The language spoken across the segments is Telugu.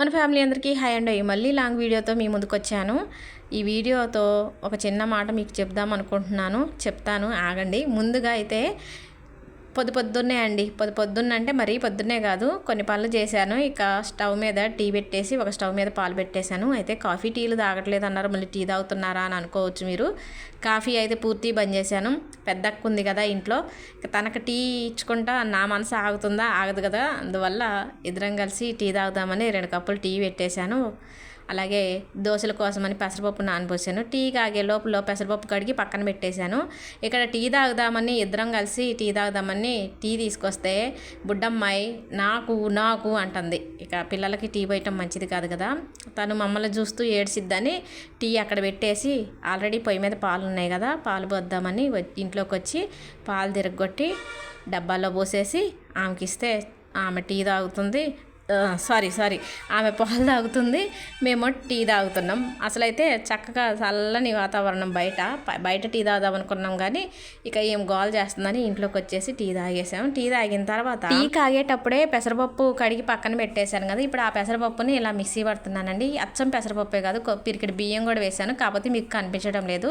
మన ఫ్యామిలీ అందరికీ హాయ్ అయ్యి మళ్ళీ లాంగ్ వీడియోతో మీ ముందుకు వచ్చాను. ఈ వీడియోతో ఒక చిన్న మాట మీకు చెప్దాం అనుకుంటున్నాను. చెప్తాను. ఆగండి. ముందుగా అయితే పొద్దు పొద్దున్నే అండి. పొద్దు పొద్దున్న అంటే మరీ పొద్దున్నే కాదు. కొన్ని పనులు చేశాను. ఇక స్టవ్ మీద టీ పెట్టేసి ఒక స్టవ్ మీద పాలు పెట్టేశాను. అయితే కాఫీ టీలు తాగట్లేదు అన్నారు మళ్ళీ టీ తాగుతున్నారా అని అనుకోవచ్చు మీరు. కాఫీ అయితే పూర్తి బంద్ చేశాను. పెద్ద అక్క ఉంది కదా ఇంట్లో. తనకు టీ ఇచ్చుకుంటా నా మనసు ఆగుతుందా? ఆగదు కదా. అందువల్ల ఇద్దరం కలిసి టీ తాగుదామని రెండు కప్పులు టీ పెట్టేశాను. అలాగే దోశల కోసమని పెసరపప్పు నానబోసాను. టీ కాగే లోపల పెసరపప్పు కడిగి పక్కన పెట్టేశాను. ఇక్కడ టీ తాగుదామని ఇద్దరం కలిసి టీ తాగుదామని టీ తీసుకొస్తే బుడ్డమ్మాయి నాకు నాకు అంటుంది. ఇక పిల్లలకి టీ పోయటం మంచిది కాదు కదా. తను మమ్మల్ని చూస్తూ ఏడ్చిద్దని టీ అక్కడ పెట్టేసి ఆల్రెడీ పొయ్యి మీద పాలు ఉన్నాయి కదా పాలు పోద్దామని ఇంట్లోకి వచ్చి పాలు తిరగొట్టి డబ్బాలో పోసేసి ఆమెకిస్తే ఆమె టీ తాగుతుంది సారీ సారీ. ఆమె పాలు తాగుతుంది మేము టీ తాగుతున్నాం. అసలైతే చక్కగా చల్లని వాతావరణం బయట. బయట టీ తాగుదాం అనుకున్నాం కానీ ఇక ఏం గోల్ చేస్తుందని ఇంట్లోకి వచ్చేసి టీ తాగేసాం. టీ తాగిన తర్వాత టీ కాగేటప్పుడే పెసరపప్పు కడిగి పక్కన పెట్టేశాను కదా. ఇప్పుడు ఆ పెసరపప్పుని ఇలా మిక్సీ పడుతున్నానండి. అచ్చం పెసరపప్పే కాదు పిరికిడి బియ్యం కూడా వేసాను కాకపోతే మీకు కనిపించడం లేదు.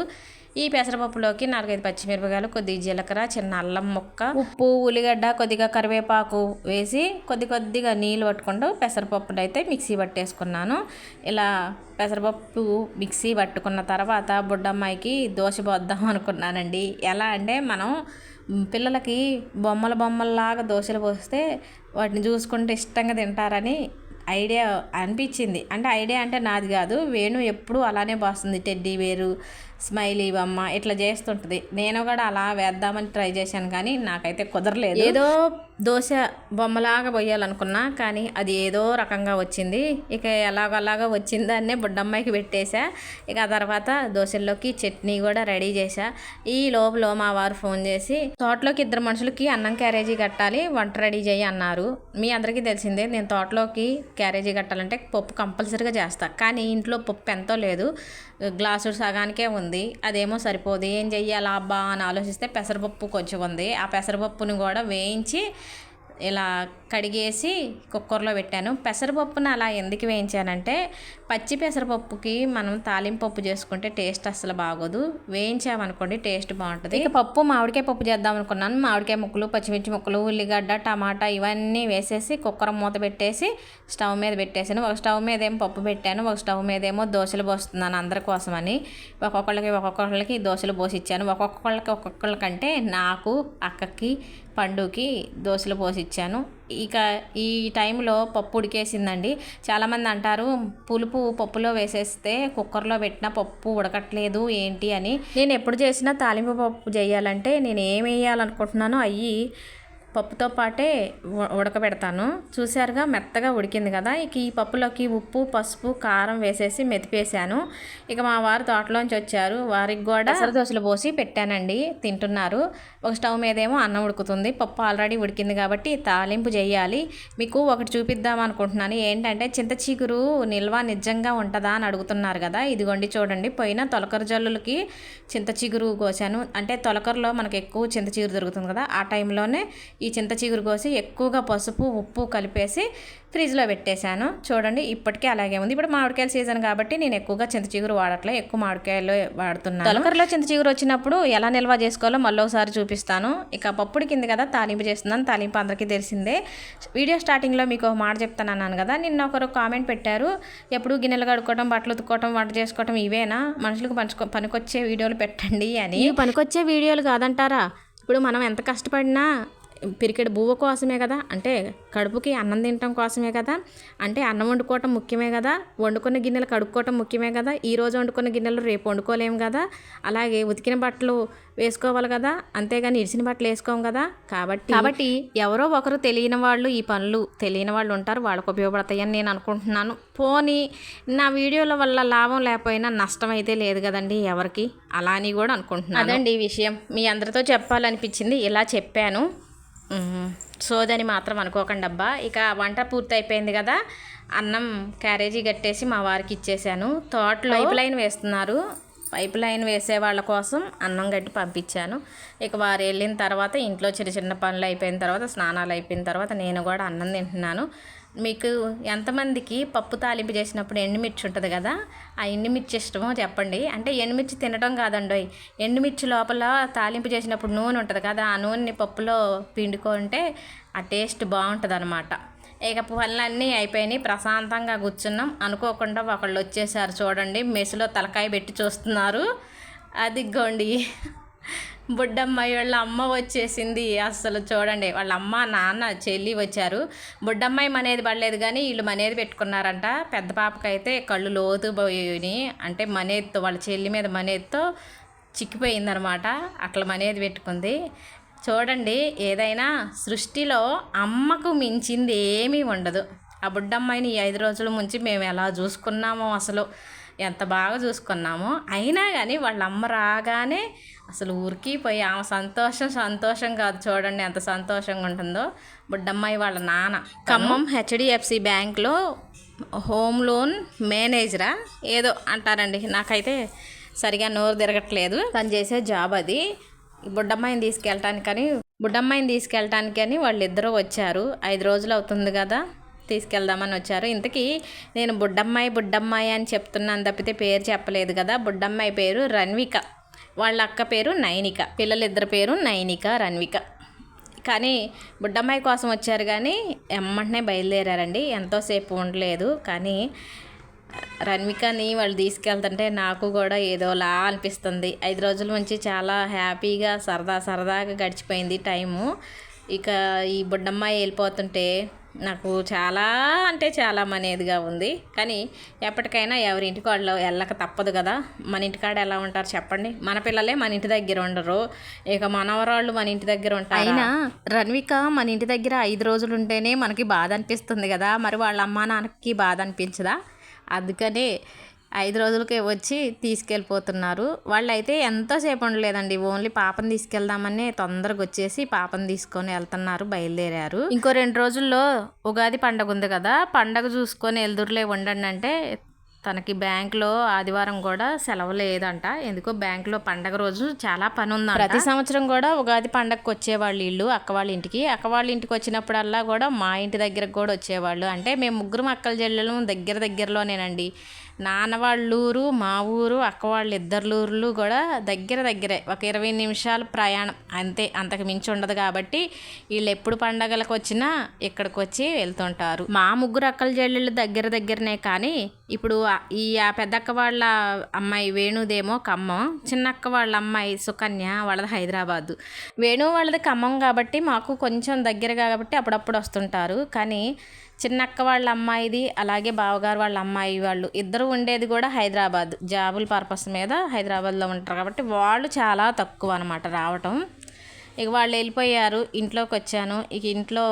ఈ పెసరపప్పులోకి నాలుగైదు పచ్చిమిరపకాయలు కొద్దిగా జీలకర్ర చిన్న అల్లం ముక్క ఉప్పు ఉల్లిగడ్డ కొద్దిగా కరివేపాకు వేసి కొద్ది కొద్దిగా నీళ్ళు పట్టుకుంటూ పెసరపప్పును అయితే మిక్సీ పట్టేసుకున్నాను. ఇలా పెసరపప్పు మిక్సీ పట్టుకున్న తర్వాత బుడ్డమ్మాయికి దోశ పోద్దాం అనుకున్నానండి. ఎలా అంటే మనం పిల్లలకి బొమ్మల బొమ్మల్లాగా దోశలు పోస్తే వాటిని చూసుకుంటే ఇష్టంగా తింటారని ఐడియా అనిపించింది. అంటే ఐడియా అంటే నాది కాదు. వేణు ఎప్పుడూ అలానే పోస్తుంది. టెడ్డీ వేరు స్మైల్ ఇవ్వమ్మ ఇట్లా చేస్తుంటుంది. నేను కూడా అలా వేద్దామని ట్రై చేశాను కానీ నాకైతే కుదరలేదు. ఏదో దోశ బొమ్మలాగా పోయాలనుకున్నా కానీ అది ఏదో రకంగా వచ్చింది. ఇక ఎలాగలాగా వచ్చిందాన్నే బుడ్డమ్మాయికి పెట్టేశా. ఇక ఆ తర్వాత దోశల్లోకి చట్నీ కూడా రెడీ చేశా. ఈ లోపల మా వారు ఫోన్ చేసి తోటలోకి ఇద్దరు మనుషులకి అన్నం క్యారేజీ కట్టాలి వంట రెడీ చేయి అన్నారు. మీ అందరికీ తెలిసిందే నేను తోటలోకి క్యారేజీ కట్టాలంటే పప్పు కంపల్సరీగా చేస్తా. కానీ ఇంట్లో పప్పు ఎంతో లేదు. గ్లాసు సగానికే ఉంది. అదేమో సరిపోదు. ఏం చెయ్యాలా అబ్బా అని ఆలోచిస్తే పెసరపప్పు కొంచెం ఉంది. ఆ పెసరపప్పుని కూడా వేయించి ఇలా కడిగేసి కుక్కర్లో పెట్టాను. పెసరపప్పును అలా ఎందుకు వేయించానంటే పచ్చి పెసరపప్పుకి మనం తాలింపు పప్పు చేసుకుంటే టేస్ట్ అసలు బాగోదు. వేయించామనుకోండి టేస్ట్ బాగుంటుంది. ఇక పప్పు మామిడికాయ పప్పు చేద్దాం అనుకున్నాను. మామిడికాయ ముక్కలు పచ్చిమిర్చి ముక్కలు ఉల్లిగడ్డ టమాటా ఇవన్నీ వేసేసి కుక్కర్ మూత పెట్టేసి స్టవ్ మీద పెట్టేసాను ఒక స్టవ్ మీద ఏమో పప్పు పెట్టాను. ఒక స్టవ్ మీద ఏమో దోశలు పోస్తున్నాను అందరి కోసమని. ఒక్కొక్కళ్ళకి ఒక్కొక్కళ్ళకి దోశలు పోసి ఇచ్చాను ఒక్కొక్కళ్ళకి ఒక్కొక్కళ్ళకంటే నాకు అక్కకి పండుకి దోశలు పోసి ఇచ్చాను ఇక ఈ టైంలో పప్పు ఉడికేసిందండి. చాలామంది అంటారు పులుపు పప్పులో వేసేస్తే కుక్కర్లో పెట్టిన పప్పు ఉడకట్లేదు ఏంటి అని. నేను ఎప్పుడు చేసినా తాలింపు పప్పు చేయాలంటే నేను ఏం వేయాలనుకుంటున్నానో అయ్యి పప్పుతో పాటే ఉడకబెడతాను. చూసారుగా మెత్తగా ఉడికింది కదా. ఇక ఈ పప్పులోకి ఉప్పు పసుపు కారం వేసేసి మెతిపేశాను. ఇక మా వారు తోటలోంచి వచ్చారు. వారికి కూడా అసలు దోశలు పోసి పెట్టానండి. తింటున్నారు. ఒక స్టవ్ మీదేమో అన్నం ఉడుకుతుంది. పప్పు ఆల్రెడీ ఉడికింది కాబట్టి తాలింపు చేయాలి. మీకు ఒకటి చూపిద్దాం అనుకుంటున్నాను. ఏంటంటే చింత చిగురు నిల్వ నిజంగా ఉంటుందా అని అడుగుతున్నారు కదా. ఇదిగోండి చూడండి. పోయిన తొలకర జల్లులకి చింత చిగురు కోసాను అంటే తొలకరలో మనకు ఎక్కువ చింత చిగురు దొరుకుతుంది కదా. ఆ టైంలోనే ఈ చింత చిగురు కోసి ఎక్కువగా పసుపు ఉప్పు కలిపేసి ఫ్రిడ్జ్లో పెట్టేశాను. చూడండి ఇప్పటికీ అలాగే ఉంది. ఇప్పుడు మామిడికాయల సీజన్ కాబట్టి నేను ఎక్కువగా చింత చిగురు వాడట్లే. ఎక్కువ మామిడికాయలు వాడుతున్నాను. తొలకరలో చింత చిగురు వచ్చినప్పుడు ఎలా నిల్వ చేసుకోవాలో మళ్ళీ ఒకసారి చూపిస్తాను. ఇక పప్పుడు కింద కదా తాలింపు చేస్తున్నాను. తాలింపు అందరికీ తెలిసిందే. వీడియో స్టార్టింగ్లో మీకు ఒక మాట చెప్తాను అన్నాను కదా. నిన్న ఒకరు కామెంట్ పెట్టారు. ఎప్పుడు గిన్నెలు కడుక్కోవటం బట్టలు ఉతుక్కోవటం వంట చేసుకోవటం ఇవేనా? మనుషులకు పంచుకో పనికొచ్చే వీడియోలు పెట్టండి అని. పనికొచ్చే వీడియోలు కాదంటారా? ఇప్పుడు మనం ఎంత కష్టపడినా పిరికెడు బువ్వ కోసమే కదా? అంటే కడుపుకి అన్నం తినటం కోసమే కదా? అంటే అన్నం వండుకోవటం ముఖ్యమే కదా? వండుకున్న గిన్నెలు కడుక్కోవటం ముఖ్యమే కదా? ఈ రోజు వండుకున్న గిన్నెలు రేపు వండుకోలేము కదా? అలాగే ఉతికిన బట్టలు వేసుకోవాలి కదా? అంతేగాని ఇడిసిన బట్టలు వేసుకోం కదా? కాబట్టి కాబట్టి ఎవరో ఒకరు తెలియని వాళ్ళు ఈ పనులు తెలియని వాళ్ళు ఉంటారు వాళ్ళకు ఉపయోగపడతాయని నేను అనుకుంటున్నాను. పోనీ నా వీడియోల వల్ల లాభం లేకపోయినా నష్టం అయితే లేదు కదండి ఎవరికి? అలా అని కూడా అనుకుంటున్నాను. అదండి ఈ విషయం. మీ అందరితో చెప్పాలనిపించింది ఇలా చెప్పాను. సోదని మాత్రం అనుకోకండి అబ్బా. ఇక వంట పూర్తి అయిపోయింది కదా. అన్నం క్యారేజీ కట్టేసి మా వారికి ఇచ్చేసాను. తోటలో పైప్ లైన్ వేస్తున్నారు. పైప్ లైన్ వేసే వాళ్ళ కోసం అన్నం గట్టి పంపించాను. ఇక వారు వెళ్ళిన తర్వాత ఇంట్లో చిన్న చిన్న పనులు అయిపోయిన తర్వాత స్నానాలు అయిపోయిన తర్వాత నేను కూడా అన్నం తింటున్నాను. మీకు ఎంతమందికి పప్పు తాలింపు చేసినప్పుడు ఎండుమిర్చి ఉంటుంది కదా ఆ ఎండుమిర్చి ఇష్టమో చెప్పండి. అంటే ఎండుమిర్చి తినడం కాదండి ఎండుమిర్చి లోపల తాలింపు చేసినప్పుడు నూనె ఉంటుంది కదా ఆ నూనెని పప్పులో పిండుకుంటే ఆ టేస్ట్ బాగుంటుంది అనమాట ఇక పనులన్నీ అయిపోయినాయి. ప్రశాంతంగా కూర్చున్నాం. అనుకోకుండా ఒకళ్ళు వచ్చేసారు చూడండి. మెస్సులో తలకాయ పెట్టి చూస్తున్నారు. అదిగోండి. బుడ్డమ్మాయి వాళ్ళ అమ్మ వచ్చేసింది అసలు చూడండి. వాళ్ళ అమ్మ నాన్న చెల్లి వచ్చారు. బుడ్డమ్మాయి మనేది పడలేదు కానీ వీళ్ళు మనేది పెట్టుకున్నారంట. పెద్ద పాపకైతే కళ్ళు లోతు పోయి అంటే మనేదితో వాళ్ళ చెల్లి మీద మనేదితో చిక్కిపోయిందనమాట. అట్లా మనేది పెట్టుకుంది. చూడండి ఏదైనా సృష్టిలో అమ్మకు మించింది ఏమీ ఉండదు. ఆ బుడ్డమ్మాయిని ఈ ఐదు రోజుల ముంచి మేము ఎలా చూసుకున్నామో అసలు ఎంత బాగా చూసుకున్నామో. అయినా కానీ వాళ్ళ అమ్మ రాగానే అసలు ఊరికి పోయి ఆమె సంతోషం సంతోషం కాదు చూడండి ఎంత సంతోషంగా ఉంటుందో. బుడ్డమ్మాయి వాళ్ళ నాన్న ఖమ్మం హెచ్డిఎఫ్సి బ్యాంక్లో హోమ్ లోన్ మేనేజరా? ఏదో అంటారండి. నాకైతే సరిగా నోరు తిరగట్లేదు. తను చేసే జాబ్ అది. బుడ్డమ్మాయిని తీసుకెళ్ళటానికని బుడ్డమ్మాయిని తీసుకెళ్ళటానికని వాళ్ళిద్దరూ వచ్చారు. ఐదు రోజులు అవుతుంది కదా తీసుకెళ్దామని వచ్చారు. ఇంతకీ నేను బుడ్డమ్మాయి బుడ్డమ్మాయి అని చెప్తున్నాను తప్పితే పేరు చెప్పలేదు కదా. బుడ్డమ్మాయి పేరు రన్విక. వాళ్ళ అక్క పేరు నైనిక. పిల్లలిద్దరి పేరు నైనిక రన్విక. కానీ బుడ్డమ్మాయి కోసం వచ్చారు కానీ ఎమ్మంటనే బయలుదేరారండి. ఎంతోసేపు ఉండలేదు. కానీ రన్వికని వాళ్ళు తీసుకెళ్తుంటే నాకు కూడా ఏదోలా అనిపిస్తుంది. ఐదు రోజుల నుంచి చాలా హ్యాపీగా సరదా సరదాగా గడిచిపోయింది టైము. ఇక ఈ బుడ్డమ్మాయి వెళ్ళిపోతుంటే నాకు చాలా అంటే చాలా మనేదిగా ఉంది. కానీ ఎప్పటికైనా ఎవరి ఇంటికి వాళ్ళు వెళ్ళక తప్పదు కదా. మన ఇంటికాడ ఎలా ఉంటారు చెప్పండి. మన పిల్లలే మన ఇంటి దగ్గర ఉండరు. ఇక మనవరాళ్ళు మన ఇంటి దగ్గర ఉంటారు? అయినా రన్విక మన ఇంటి దగ్గర ఐదు రోజులు ఉంటేనే మనకి బాధ అనిపిస్తుంది కదా. మరి వాళ్ళ అమ్మా నాన్నకి బాధ అనిపించదా? అందుకనే ఐదు రోజులకే వచ్చి తీసుకెళ్ళిపోతున్నారు. వాళ్ళు అయితే ఎంతోసేపు ఉండలేదండి. ఓన్లీ పాపను తీసుకెళ్దామని తొందరగా వచ్చేసి పాపను తీసుకొని వెళ్తున్నారు బయలుదేరారు. ఇంకో రెండు రోజుల్లో ఉగాది పండగ ఉంది కదా. పండగ చూసుకొని ఎల్దురులే ఉండండి అంటే తనకి బ్యాంక్లో ఆదివారం కూడా సెలవు లేదంట. ఎందుకో బ్యాంక్లో పండగ రోజు చాలా పని ఉంది ప్రతి సంవత్సరం కూడా ఉగాది పండగకి వచ్చేవాళ్ళు ఇల్లు అక్క వాళ్ళ ఇంటికి. అక్క వాళ్ళ ఇంటికి వచ్చినప్పుడల్లా కూడా మా ఇంటి దగ్గరకు కూడా వచ్చేవాళ్ళు. అంటే మేము ముగ్గురు అక్కల చెల్లెలు దగ్గర దగ్గరలోనేనండి. నాన్న వాళ్ళ ఊరు మా ఊరు అక్క వాళ్ళ ఇద్దరు ఊర్లు కూడా దగ్గర దగ్గరే ఒక ఇరవై నిమిషాలు ప్రయాణం. అంతే అంతకు మించి ఉండదు కాబట్టి వీళ్ళు ఎప్పుడు పండగలకు వచ్చినా ఇక్కడికి వచ్చి వెళ్తుంటారు. మా ముగ్గురు అక్కల చెల్లెళ్ళు దగ్గర దగ్గరనే కానీ ఇప్పుడు ఈ ఆ పెద్దక్క వాళ్ళ అమ్మాయి వేణుదేమో ఖమ్మం చిన్నక్క వాళ్ళ అమ్మాయి సుకన్య వాళ్ళది హైదరాబాదు. వేణు వాళ్ళది ఖమ్మం కాబట్టి మాకు కొంచెం దగ్గర కాబట్టి అప్పుడప్పుడు వస్తుంటారు. కానీ చిన్నక్క వాళ్ళ అమ్మాయిది అలాగే బావగారు వాళ్ళ అమ్మాయి వాళ్ళు. ఇద్దరు ఉండేది కూడా హైదరాబాద్. జాబుల పర్పస్ మీద హైదరాబాద్లో ఉంటారు కాబట్టి వాళ్ళు చాలా తక్కువ అనమాట రావటం. ఇక వాళ్ళు వెళ్ళిపోయారు ఇంట్లోకి వచ్చాను ఇక ఇంట్లో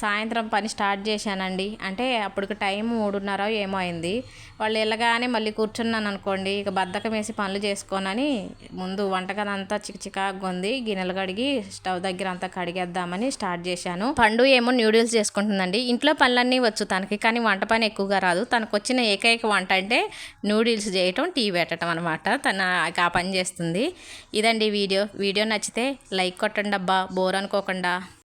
సాయంత్రం పని స్టార్ట్ చేశానండి. అంటే అప్పటికి టైం మూడున్నర ఏమో అయింది. వాళ్ళు వెళ్ళగానే మళ్ళీ కూర్చున్నాను అనుకోండి ఇక బద్దకం వేసి పనులు చేసుకోనని ముందు వంటగది అంతా చికచికాగా ఉంది. గిన్నెలు కడిగి స్టవ్ దగ్గర అంతా కడిగేద్దామని స్టార్ట్ చేశాను. పండు ఏమో న్యూడిల్స్ చేసుకుంటుందండి. ఇంట్లో పనులన్నీ వచ్చు తనకి కానీ వంట పని ఎక్కువగా రాదు. తనకు వచ్చిన ఏకైక వంట అంటే నూడిల్స్ చేయటం టీ పెట్టడం అనమాట తన ఆ పని చేస్తుంది. ఇదండి వీడియో. వీడియో నచ్చితే లైక్ కొట్టండి అబ్బా బోర్ అనుకోకుండా.